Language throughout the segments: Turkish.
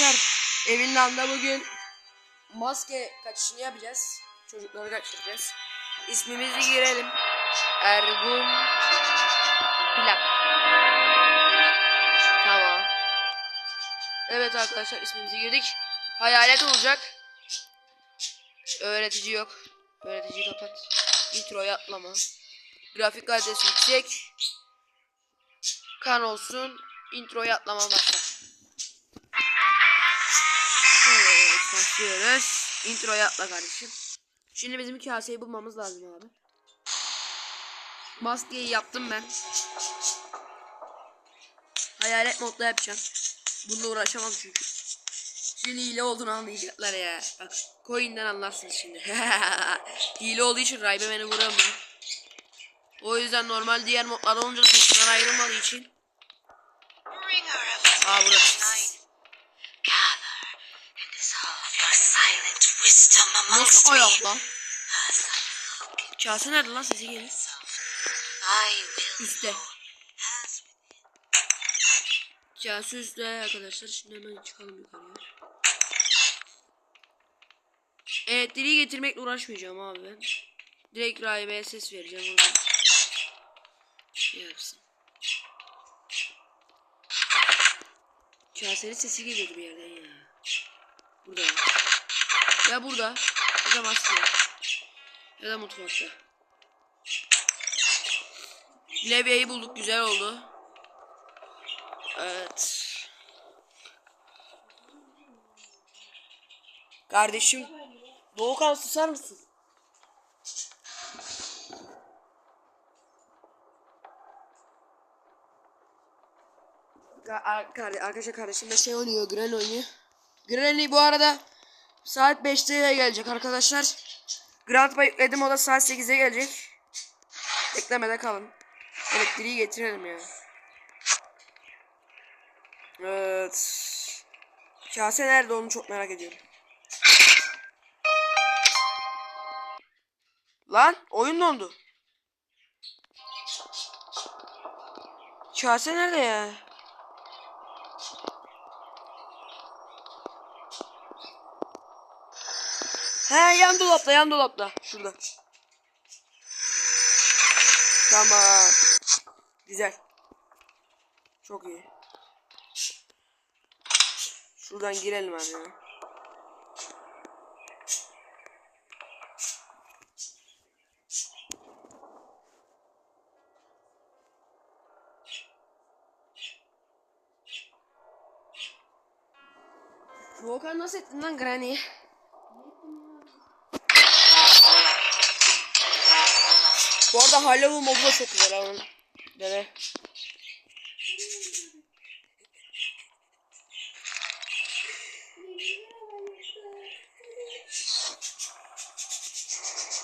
arkadaşlar evin anda bugün maske kaçışını yapacağız. Çocukları kaçıracağız. İsmimizi girelim. Ergun Plak. Tamam. Evet arkadaşlar ismimizi girdik. Hayalet olacak. Öğretici yok. Öğreticiyi kapat. Introyu atlama. Grafik kalitesi yüksek. Kan olsun. Introyu atlama başla. Başlıyoruz. Introyu atla kardeşim. Şimdi bizim kaseyi bulmamız lazım abi. Maskeyi yaptım ben. Hayalet modda yapacağım. Bununla uğraşamam çünkü. Şimdi hile olduğunu anlayacaklar ya. Bak coin'den anlarsınız şimdi. hile olduğu için Raybe beni vuramıyor. O yüzden normal diğer modlar olunca sesinden ayrılmadığı için. Aa burası. Nasıl I look Kase nerede lan sesi will Üstte. Kase üstte arkadaşlar. Şimdi hemen çıkalım yukarıya. Evet dili getirmekle uğraşmayacağım abi ben. Direkt rahibe ses vereceğim oradan. Şey yapsın. Kasenin sesi geliyordu bir yerden ya. Burada ya. Ya burada. Ya da. Ya da mutfakta. Levyeyi bulduk güzel oldu. Evet. Kardeşim Doğukan susar mısın? Arkadaşlar kardeşim de şey oynuyor, Gren oynuyor. Granny bu arada saat 5'te gelecek arkadaşlar. Grand Bay yükledim o da saat 8'e gelecek. Beklemede kalın. Elektriği getirelim ya. Evet. Kase nerede onu çok merak ediyorum. Lan oyun dondu. Kase nerede ya? He yan dolapta yan dolapta. Şurada. Tamam. Güzel. Çok iyi. Şuradan girelim abi ya. Volkan nasıl ettin lan Granny? Bu arada Halloween modu da çok güzel ama. Dene.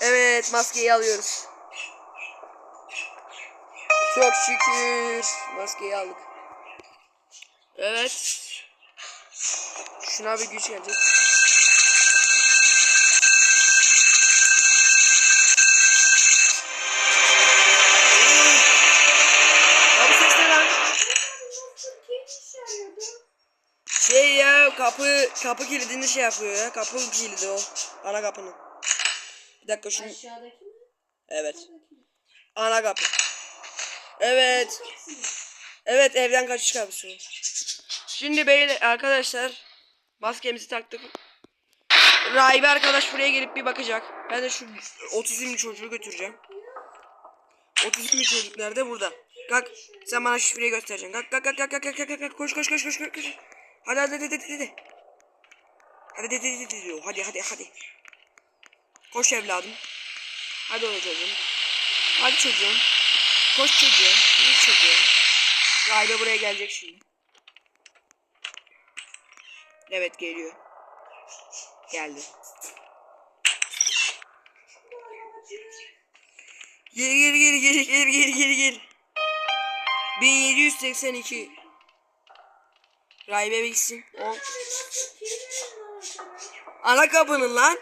Evet maskeyi alıyoruz. Çok şükür maskeyi aldık. Evet. Şuna bir güç gelecek. kapı kapı kilidini şey yapıyor ya. Kapı kilidi o. Ana kapını. Bir dakika şunu. Evet. Ana kapı. Evet. Evet evden kaçış kapısı. Şimdi beyler arkadaşlar maskemizi taktık. Rahibe arkadaş buraya gelip bir bakacak. Ben de şu otizmli çocuğu götüreceğim. Otizmli çocuk nerede? Burada. Kalk. Sen bana şifreyi göstereceksin. Kalk kalk kalk kalk kalk kalk kalk. Koş koş koş koş koş. Hadi hadi hadi hadi hadi. Hadi hadi hadi hadi hadi hadi hadi. Koş evladım. Hadi oğlum çocuğum. Hadi çocuğum. Koş çocuğum. Hadi çocuğum. Rahibe buraya gelecek şimdi. Evet geliyor. Geldi. Geri geri geri geri geri geri geri geri. 1782. Rahibe bilsin. O. Ana kapının lan.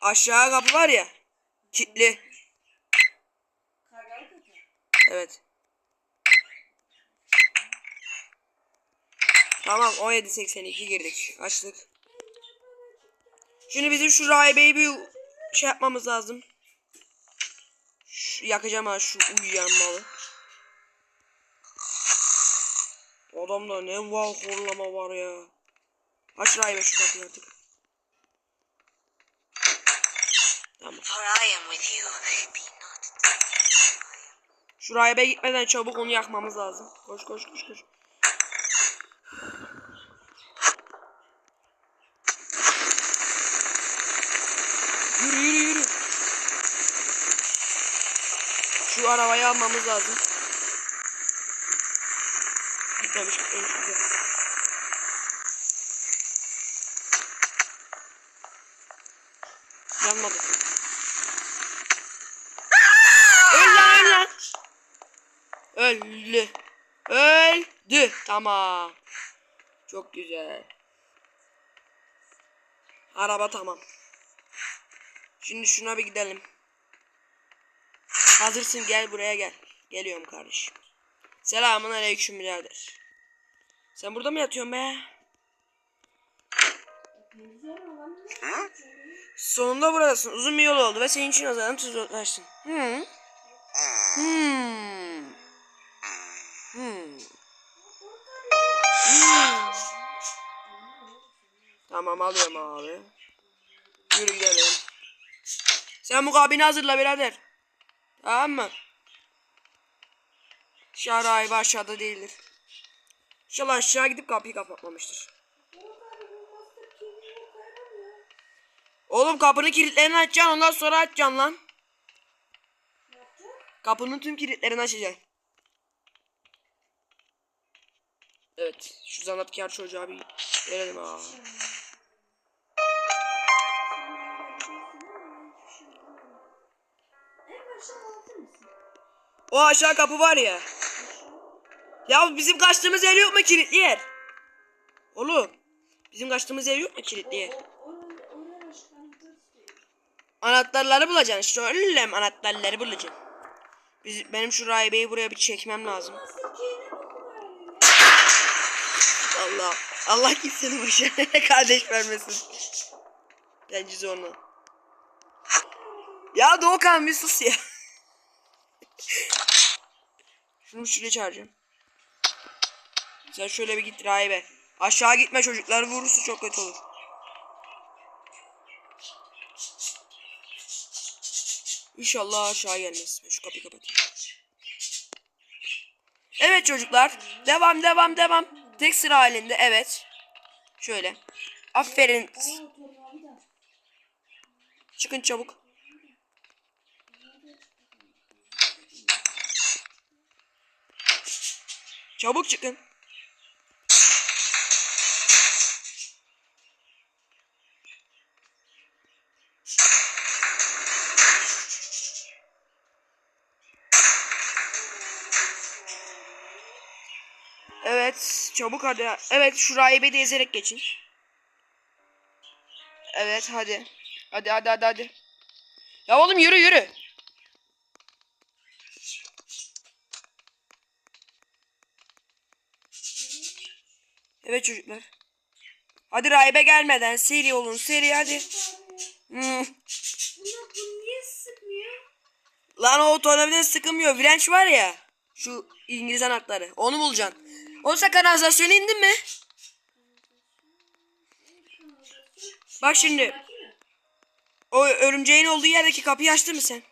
Aşağı kapı var ya. Kilitli. Evet. Tamam 17.82 girdik. Açtık. Şimdi bizim şu rahibeyi bir şey yapmamız lazım. Şu, yakacağım ha şu uyuyan malı. Adamda ne var horlama var ya. Aç rahibe şu kapıyı artık. Tamam. Şu rahibe gitmeden çabuk onu yakmamız lazım. Koş koş koş koş. Yürü yürü yürü. Şu arabayı almamız lazım. Gitmemiş gitmemiş güzel. Yanmadı. Öl lan öl lan. Öldü. Öldü. Tamam. Çok güzel. Araba tamam. Şimdi şuna bir gidelim. Hazırsın gel buraya gel. Geliyorum kardeşim. Selamun aleyküm birader. Sen burada mı yatıyorsun be? Sonunda buradasın. Uzun bir yol oldu ve senin için nazaran tuzaklaştın. Hı. Hmm. Hmm. Hmm. Tamam alıyorum abi. Yürü gidelim. Sen bu kabini hazırla birader. Tamam mı? Şarahibi aşağıda değildir. İnşallah aşağı gidip kapıyı kapatmamıştır. Oğlum kapının kilitlerini açacaksın ondan sonra açacaksın lan. Kapının tüm kilitlerini açacaksın. Evet şu zanatkar çocuğa bir verelim ha. O aşağı kapı var ya. Ya bizim kaçtığımız yer yok mu kilitli yer? Oğlum. Bizim kaçtığımız yer yok mu kilitli yer? Anahtarları bulacaksın. İşte öyle mi anahtarları bulacaksın. Biz, benim şu rahibeyi buraya bir çekmem lazım. Allah. Allah kimsenin başına kardeş vermesin. Bence zorla. Ya Doğukan bir sus ya. Şunu şuraya çağıracağım. Sen şöyle bir git rahibe. Aşağı gitme çocuklar vurursa çok kötü olur. İnşallah aşağı gelmez. Şu kapıyı kapatayım. Evet çocuklar. Devam devam devam. Tek sıra halinde evet. Şöyle. Aferin. Çıkın çabuk. Çabuk çıkın. Evet, çabuk hadi. Evet, şu rahibeyi de ezerek geçin. Evet, hadi. Hadi hadi hadi hadi. Ya oğlum yürü yürü. Evet çocuklar. Hadi rahibe gelmeden seri olun seri hadi. Hmm. Lan o tornavida sıkılmıyor. Virenç var ya. Şu İngiliz anahtarı. Onu bulacaksın. O sen kanalizasyona indin mi? Bak şimdi. O örümceğin olduğu yerdeki kapıyı açtın mı sen?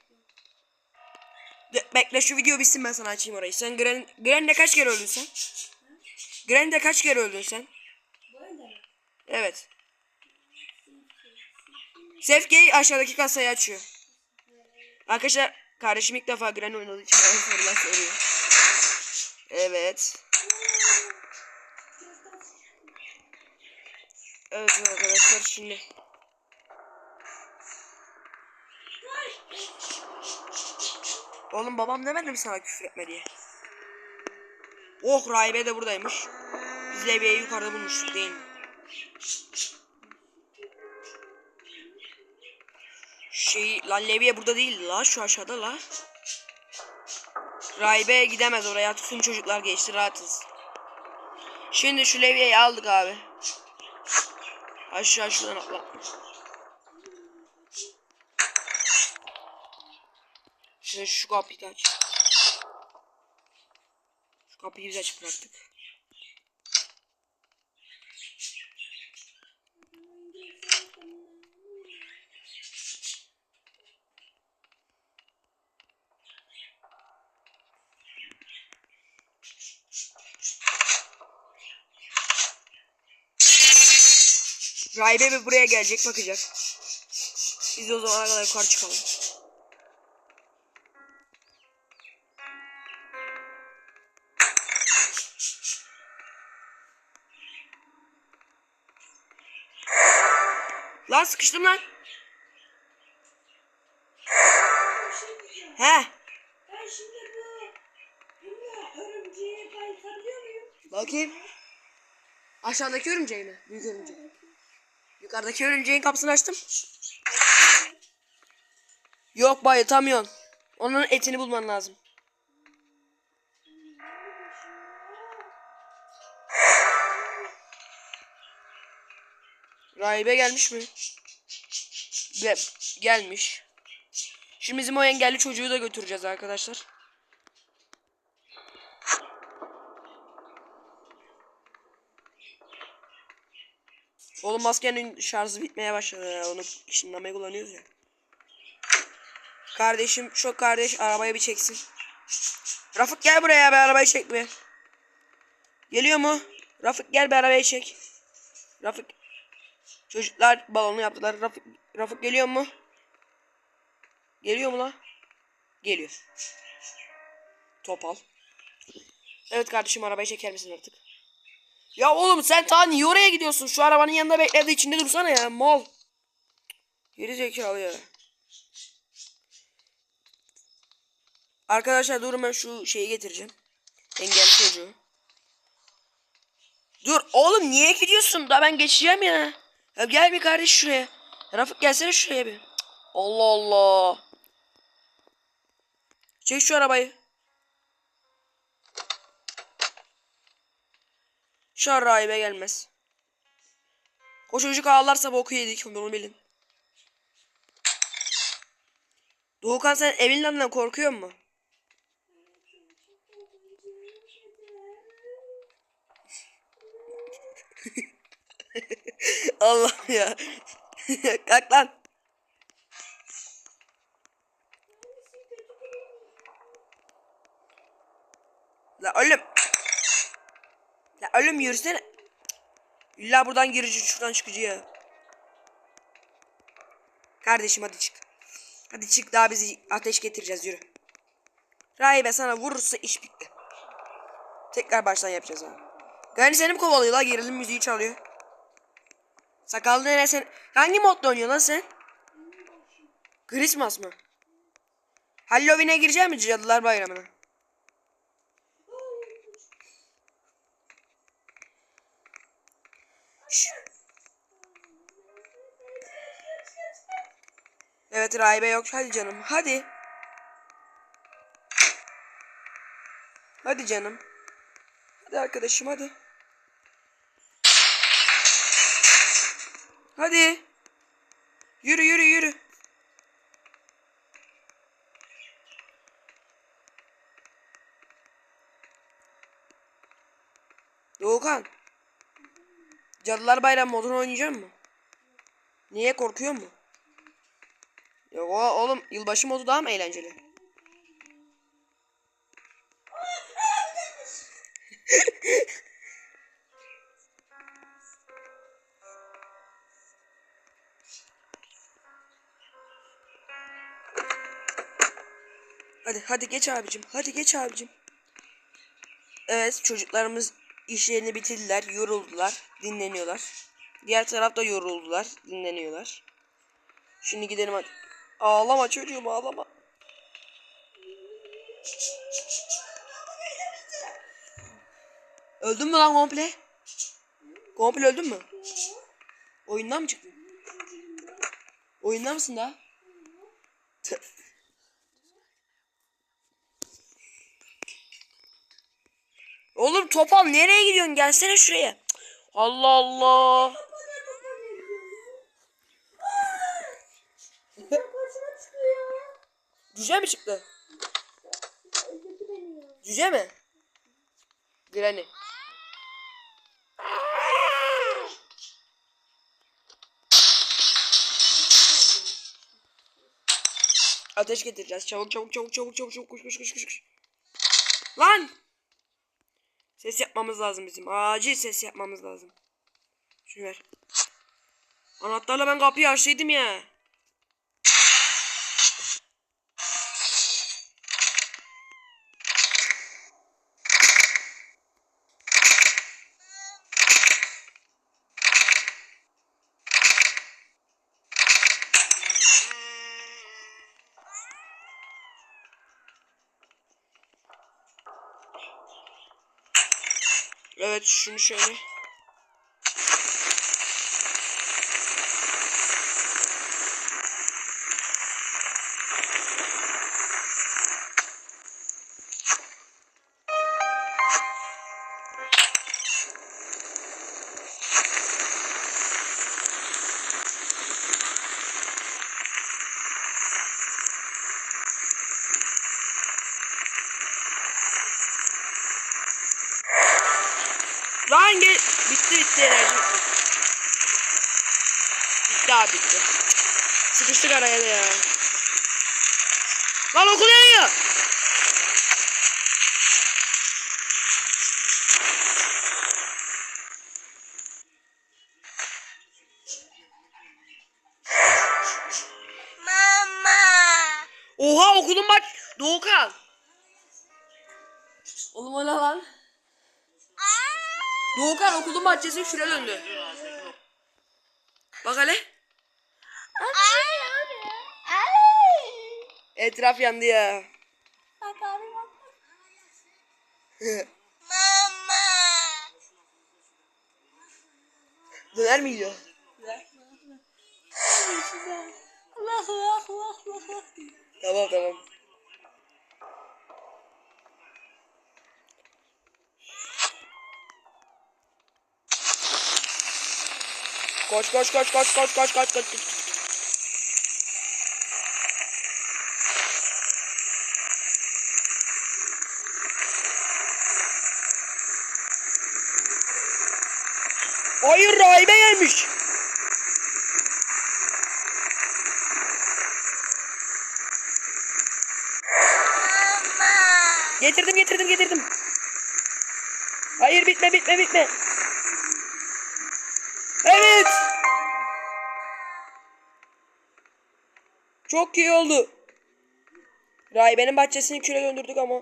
De- bekle şu video bitsin ben sana açayım orayı. Sen Gren, Gren'de kaç kere öldün sen? Gren'de kaç kere öldün sen? Evet. Sefke'yi aşağıdaki kasayı açıyor. Arkadaşlar kardeşim ilk defa Gren oynadığı için sorular soruyor. Evet. Evet arkadaşlar şimdi. Oğlum babam demedi mi sana küfür etme diye? Oh rahibe de buradaymış. Biz Levi'yi yukarıda bulmuştuk değil mi? Şey lan Leviye burada değil la şu aşağıda la. Rahibe gidemez oraya tüm çocuklar geçti rahatız. Şimdi şu levyeyi aldık abi. Aşağı şuradan atla. Şimdi şu kapıyı aç. Şu kapıyı biz açıp bıraktık. Rahibe bir buraya gelecek bakacak. Biz de o zamana kadar yukarı çıkalım. Lan sıkıştım lan. He. Ben şimdi bu örümceği? Bakayım. Aşağıdaki örümceği mi? Büyük örümcek. Yukarıdaki örümceğin kapısını açtım. Yok bayıtamıyorsun. Onun etini bulman lazım. Rahibe gelmiş mi? Ge- gelmiş. Şimdi bizim o engelli çocuğu da götüreceğiz arkadaşlar. Oğlum maskenin şarjı bitmeye başladı. Onu ışınlamaya kullanıyoruz ya. Kardeşim şu kardeş arabaya bir çeksin. Rafık gel buraya bir arabayı çek bir. Geliyor mu? Rafık gel bir arabayı çek. Rafık. Çocuklar balonu yaptılar. Rafık, Rafık geliyor mu? Geliyor mu lan? Geliyor. Topal. Evet kardeşim arabayı çeker misin artık? Ya oğlum sen ta niye oraya gidiyorsun? Şu arabanın yanında bekledi içinde dursana ya mal. Geri zekalı ya. Arkadaşlar durun ben şu şeyi getireceğim. Engelli çocuğu. Dur oğlum niye gidiyorsun? Daha ben geçeceğim ya. Ya gel bir kardeş şuraya. Rafık gelsene şuraya bir. Allah Allah. Çek şu arabayı. Şu an rahibe gelmez. O çocuk ağlarsa boku yedik bunu bilin. Doğukan sen lanından korkuyor mu? Allah ya. Kalk lan. La oğlum. La oğlum yürüsene. İlla buradan girici şuradan çıkıcı ya. Kardeşim hadi çık. Hadi çık daha bizi ateş getireceğiz yürü. Rahibe sana vurursa iş bitti. Tekrar baştan yapacağız abi. Gani seni mi kovalıyor la gerilim müziği çalıyor. Sakallı nene sen hangi modda oynuyorsun lan sen? Christmas mı? Halloween'e girecek mi Cadılar Bayramı'na? Evet rahibe yok. Hadi canım. Hadi. Hadi canım. Hadi arkadaşım hadi. Hadi. Yürü yürü yürü. Doğukan. Cadılar Bayram modunu oynayacak mı? Niye korkuyor mu? Yok o oğlum yılbaşı modu daha mı eğlenceli? hadi hadi geç abicim. Hadi geç abicim. Evet çocuklarımız işlerini bitirdiler, yoruldular, dinleniyorlar. Diğer tarafta yoruldular, dinleniyorlar. Şimdi gidelim hadi. Ağlama çocuğum ağlama. Öldün mü lan komple? Komple öldün mü? Oyundan mı çıktın? Oyunda mısın daha? Oğlum topal nereye gidiyorsun? Gelsene şuraya. Allah Allah. Cüce mi çıktı? Cüce mi? Granny. Ateş getireceğiz. Çabuk çabuk çabuk çabuk çabuk çabuk koş koş koş koş. koş. Lan! Ses yapmamız lazım bizim. Acil ses yapmamız lazım. Şunu ver. Anahtarla ben kapıyı açtıydım ya. Evet şunu şöyle. Abi bitti. Sıkıştık araya da ya. Lan okul yanıyor. Mama. Oha okulun bak. Doğukan. Oğlum o ne lan? Doğukan okulun bahçesi şuraya döndü. Bak hele. Etraf yandı ya. Bak abi bak. Mama. Döner mi yiyor? Allah Allah Allah Allah. Tamam tamam. Koş koş koş koş koş koş koş koş. koş. Hayır rahibe gelmiş. Getirdim getirdim getirdim. Hayır bitme bitme bitme. Evet. Çok iyi oldu. Rahibenin bahçesini küre döndürdük ama.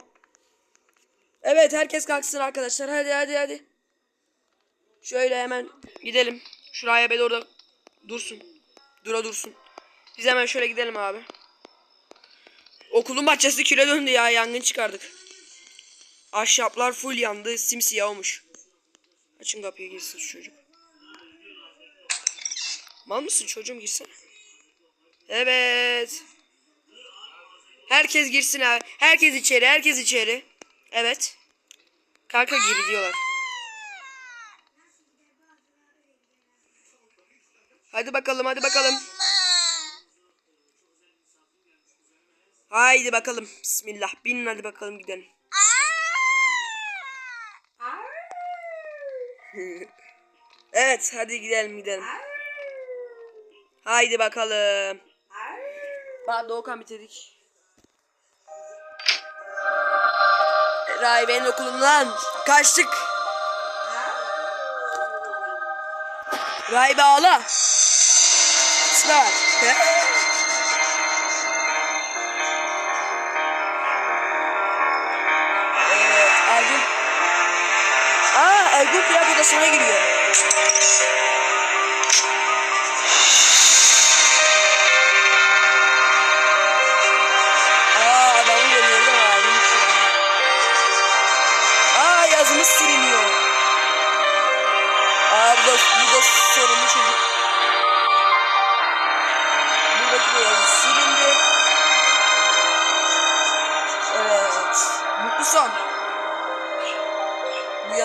Evet herkes kalksın arkadaşlar. Hadi hadi hadi. Şöyle hemen gidelim. Şu rahibe de orada dursun. Dura dursun. Biz hemen şöyle gidelim abi. Okulun bahçesi küre döndü ya. Yangın çıkardık. Ahşaplar full yandı. Simsiyah olmuş. Açın kapıyı girsin şu çocuk. Mal mısın çocuğum girsin. Evet. Herkes girsin abi. Herkes içeri. Herkes içeri. Evet. Kanka gir diyorlar. Hadi bakalım hadi bakalım. Haydi bakalım. Bismillah. Binin hadi bakalım gidelim. evet hadi gidelim gidelim. Haydi bakalım. Bak Doğukan bitirdik. Rahibenin okulundan kaçtık. Rahibe ağla. Sıra. Aa, Ergün pilav odasına giriyor. Aa, var. Neymiş ya? Aa, yazımız siliniyor. Aa, bu da, bu da sorunlu çocuk. Buradaki de yazı silindi.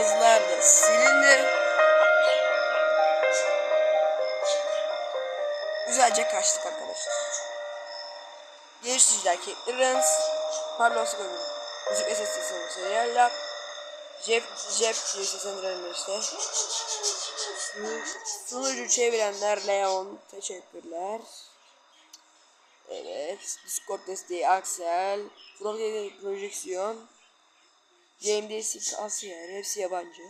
Yazılar da silindi. Güzelce kaçtık arkadaşlar. Geliştiriciler Kate Rens, Parlos Gönül, Müzik ve Ses Sesini Seriyaller, Jeff, Jeff seslendirenler işte. Sunucu çevirenler Leon, teşekkürler. Evet, Discord desteği Axel, Project Projeksiyon, GMD6 Asya, hepsi yabancı.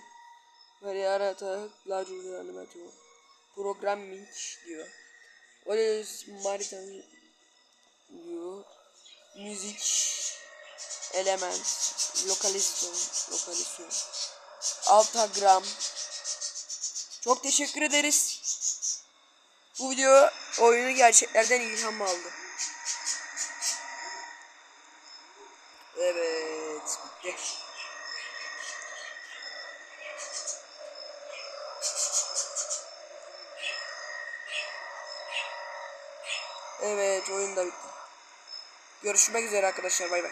Böyle arata, Gladiator Animator, Programming diyor. Olis Maritan diyor. Müzik, element, lokalizasyon, lokalizasyon. Altagram. Çok teşekkür ederiz. Bu video oyunu gerçeklerden ilham aldı. Evet. Bitti. Evet oyun da bitti. Görüşmek üzere arkadaşlar bay bay.